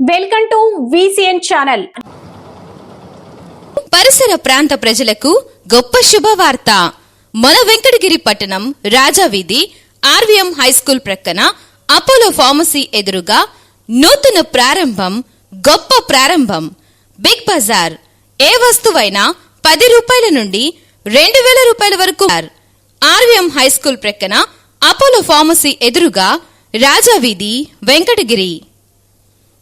Welcome to VCN channel. పరిసర ప్రాంత ప్రజలకు గొప్ప శుభవార్త. మన వెంకటగిరి పట్టణం రాజావీధి ఆర్వీఎం హైస్కూల్ ప్రక్కన అపోలో ఫార్మసీ ఎదురుగా నూతన ప్రారంభం గొప్ప ప్రారంభం. బిగ్ బజార్. ఏ వస్తువైనా పది రూపాయల నుండి రెండు వేల రూపాయల వరకు. ఆర్వీఎం హైస్కూల్ ప్రక్కన అపోలో ఫార్మసీ ఎదురుగా రాజావీధి వెంకటగిరి.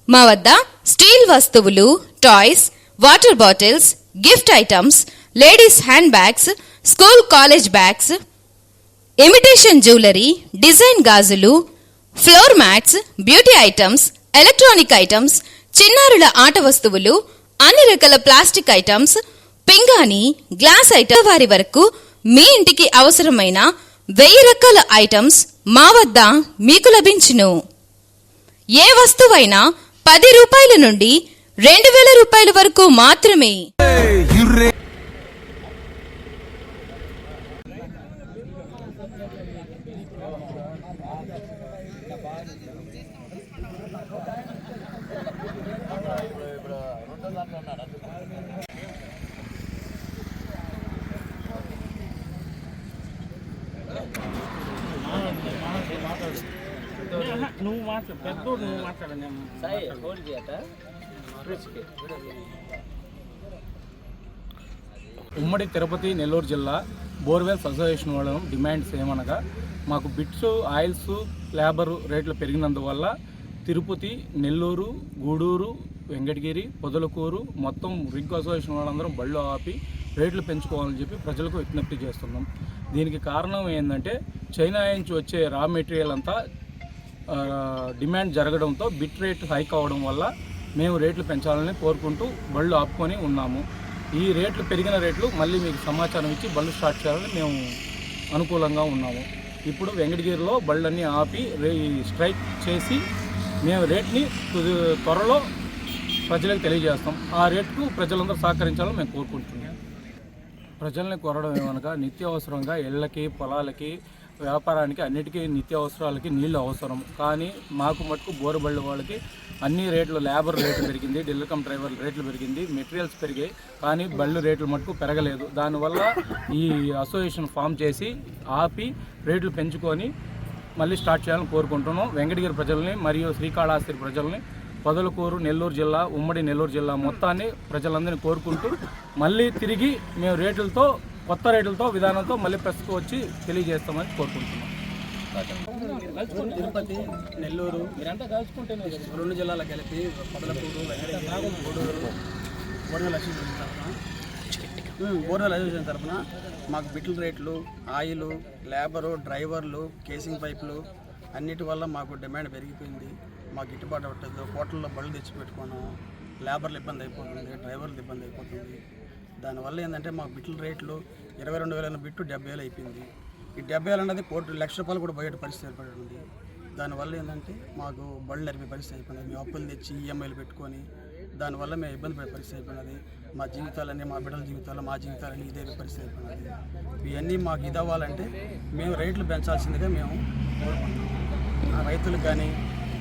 మా వద్ద స్టీల్ వస్తువులు toys water bottles gift items ladies hand bags school college bags imitation jewellery design గాజులు floor mats beauty items electronic items చిన్నారుల ఆట వస్తువులు అన్ని రకాల ప్లాస్టిక్ ఐటమ్స్ పింగాణి గ్లాస్ ఐటమ్ వారి వరకు మీ ఇంటికి అవసరమైన వెయ్యి రకాల ఐటమ్స్ మా వద్ద మీకు లభించును. ఏ వస్తువైనా పది రూపాయల నుండి రెండు వేల రూపాయల వరకు మాత్రమే. నువ్వు మాట్లాడు పెద్దోడు నువ్వు మాట్లాడండి సాయి హోల్డ్ చేయట ఉమ్మడి తిరుపతి నెల్లూరు జిల్లా బోర్వెల్స్ అసోసియేషన్ వాళ్ళ డిమాండ్స్ ఏమనగా మాకు బిట్స్ ఆయిల్స్ లేబర్ రేట్లు పెరిగినందువల్ల తిరుపతి నెల్లూరు గూడూరు వెంకటగిరి పొదలకూరు మొత్తం రిగ్ అసోసియేషన్ వాళ్ళందరం బళ్ళు ఆపి రేట్లు పెంచుకోవాలని చెప్పి ప్రజలకు విజ్ఞప్తి చేస్తున్నాం. దీనికి కారణం ఏంటంటే చైనా నుంచి వచ్చే రా మెటీరియల్ అంతా డిమాండ్ జరగడంతో బిట్ రేట్ హైక్ అవ్వడం వల్ల మేము రేట్లు పెంచాలని కోరుకుంటూ బళ్ళు ఆపుకొని ఉన్నాము. ఈ రేట్లు పెరిగిన రేట్లు మళ్ళీ మీకు సమాచారం ఇచ్చి బళ్ళు స్టార్ట్ చేయాలని మేము అనుకూలంగా ఉన్నాము. ఇప్పుడు వెంకటగిరిలో బళ్ళన్నీ ఆపి స్ట్రైక్ చేసి మేము రేట్ని త్వరలో ప్రజలకు తెలియజేస్తాం. ఆ రేట్కు ప్రజలందరూ సహకరించాలని మేము కోరుకుంటున్నాం. ప్రజల్ని కోరడం ఏమనగా నిత్యావసరంగా ఇళ్ళకి పొలాలకి వ్యాపారానికి అన్నిటికీ నిత్యావసరాలకి నీళ్ళు అవసరం. కానీ మాకు మటుకు బోరుబళ్ళ వాళ్ళకి అన్ని రేట్లు లేబర్ రేట్లు పెరిగింది డిల్లకం డ్రైవర్ రేట్లు పెరిగింది మెటీరియల్స్ పెరిగాయి కానీ బళ్ళు రేట్లు మటుకు పెరగలేదు. దానివల్ల ఈ అసోసియేషన్ ఫామ్ చేసి ఆపి రేట్లు పెంచుకొని మళ్ళీ స్టార్ట్ చేయాలని కోరుకుంటున్నాం. వెంకటగిరి ప్రజల్ని మరియు శ్రీకాళహస్తి ప్రజల్ని పొదలకూరు నెల్లూరు జిల్లా ఉమ్మడి నెల్లూరు జిల్లా మొత్తాన్ని ప్రజలందరినీ కోరుకుంటూ మళ్ళీ తిరిగి మేము రేట్లతో కొత్త రేట్లతో విధానంతో మళ్ళీ ప్రస్తుతం వచ్చి తెలియజేస్తామని కోరుకుంటున్నాం. తిరుపతి నెల్లూరు రెండు జిల్లాల కలిపి పదలపూరు వెంకటగిరి గూడూరు బోర్నెల అసోసియేషన్ తరఫున ఉమ్, బోర్నెల తరఫున మాకు బిట్ల రేట్లు ఆయిల్ లేబరు డ్రైవర్లు కేసింగ్ పైపులు అన్నిటి వల్ల మాకు డిమాండ్ పెరిగిపోయింది. మాకు గిట్టుబాటు అవ్వట్లేదు. హోటల్లో బళ్ళు తెచ్చిపెట్టుకోను లేబర్లు ఇబ్బంది అయిపోతుంది డ్రైవర్లు ఇబ్బంది అయిపోతుంది. దానివల్ల ఏంటంటే మాకు బిట్ల రేట్లు ఇరవై రెండు వేల బిట్టు డెబ్బై వేలు అయిపోయింది. ఈ డెబ్బై వేలు అన్నది కోటి లక్ష రూపాయలు కూడా బయట పరిస్థితి ఏర్పడింది. దానివల్ల ఏంటంటే మాకు బళ్ళు నరిపే పరిస్థితి అయిపోయినది మేము అప్పులు తెచ్చి ఈఎంఐలు పెట్టుకొని దానివల్ల మేము ఇబ్బంది పడే పరిస్థితి అయిపోయినది మా జీవితాలన్నీ మా బిడ్డల జీవితాలు మా జీవితాలన్నీ ఇదే పరిస్థితి అయిపోయినది ఇవన్నీ మాకు ఇది అవ్వాలంటే మేము రేట్లు పెంచాల్సిందిగా మేము కోరుకుంటున్నాం. రైతులకు కానీ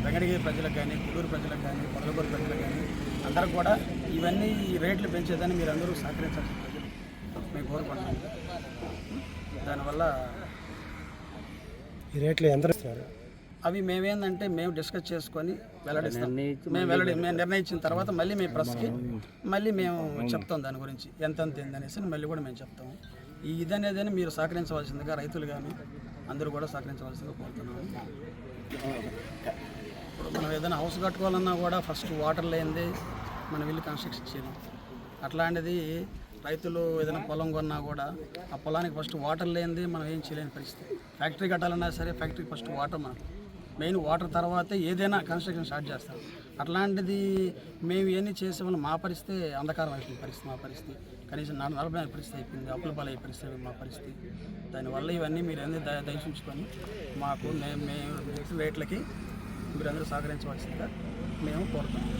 వెంకటగిరి ప్రజలకు కానీ కుడూరు ప్రజలకు కానీ పొదలకూరు ప్రజలకు కానీ అందరూ కూడా ఇవన్నీ ఈ రేట్లు పెంచేదాన్ని మీరు అందరూ సహకరించాల్సిన ప్రజలు. మేము కోరుకుంటున్నాం. దానివల్ల ఈ రేట్లు ఎంత ఇస్తున్నారు? అవి మేమేందంటే మేము డిస్కస్ చేసుకొని వెల్లడిస్తాం. మేము వెల్లడి మేము నిర్ణయించిన తర్వాత మళ్ళీ మేము ప్రెస్కి మళ్ళీ మేము చెప్తాం దాని గురించి. ఎంత ఎంత ఏంది అనేసి మళ్ళీ కూడా మేము చెప్తాము ఈ ఇది అనేది మీరు సహకరించవలసిందిగా రైతులు కానీ అందరూ కూడా సహకరించవలసిందిగా కోరుతున్నాము ఏదైనా హౌస్ కట్టుకోవాలన్నా కూడా ఫస్ట్ వాటర్ లేనిదే మనం వెళ్ళి కన్స్ట్రక్షన్ చేయడం అట్లాంటిది రైతులు ఏదైనా పొలం కొన్నా కూడా ఆ పొలానికి ఫస్ట్ వాటర్ లేనిది మనం ఏం చేయలేని పరిస్థితి. ఫ్యాక్టరీ కట్టాలన్నా సరే ఫ్యాక్టరీ ఫస్ట్ వాటర్ మనం. మెయిన్ వాటర్ తర్వాతే ఏదైనా కన్స్ట్రక్షన్ స్టార్ట్ చేస్తాం. అట్లాంటిది మేము ఇవన్నీ చేసే వల్ల మా పరిస్థితి అంధకారం అయిపోయింది. పరిస్థితి మా పరిస్థితి. కనీసం నడ నడపలేని పరిస్థితి అయిపోయింది. అప్పుల పాలయ్యే పరిస్థితి మా పరిస్థితి. దానివల్ల ఇవన్నీ మీరు అన్నీ ద దయచించుకొని మాకు మేము మేము రేట్లకి మీరందరూ సహకరించవలసిందిగా మేము కోరుతున్నాం.